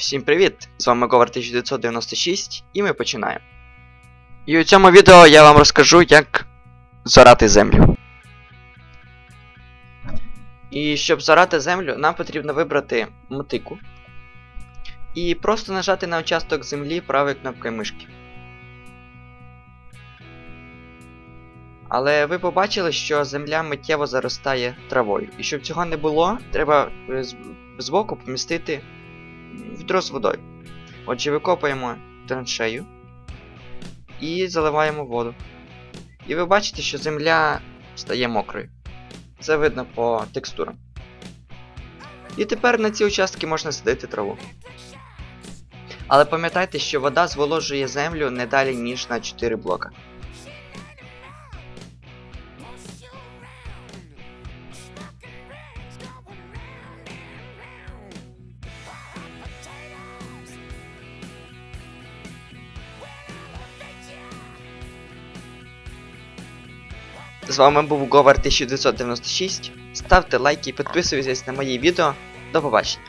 Всім привіт! З вами Говар 1996 і ми починаємо. І у цьому відео я вам розкажу, як зорати землю. І щоб зорати землю, нам потрібно вибрати мотику. І просто нажати на участок землі правою кнопкою мишки. Але ви побачили, що земля миттєво заростає травою. І щоб цього не було, треба е, збоку помістити відро з водою. Отже, викопуємо траншею і заливаємо воду. І ви бачите, що земля стає мокрою. Це видно по текстурам. І тепер на ці участки можна садити траву. Але пам'ятайте, що вода зволожує землю не далі, ніж на 4 блока. З вами був Govar 1996. Ставте лайки і підписуйтесь на мої відео. До побачення.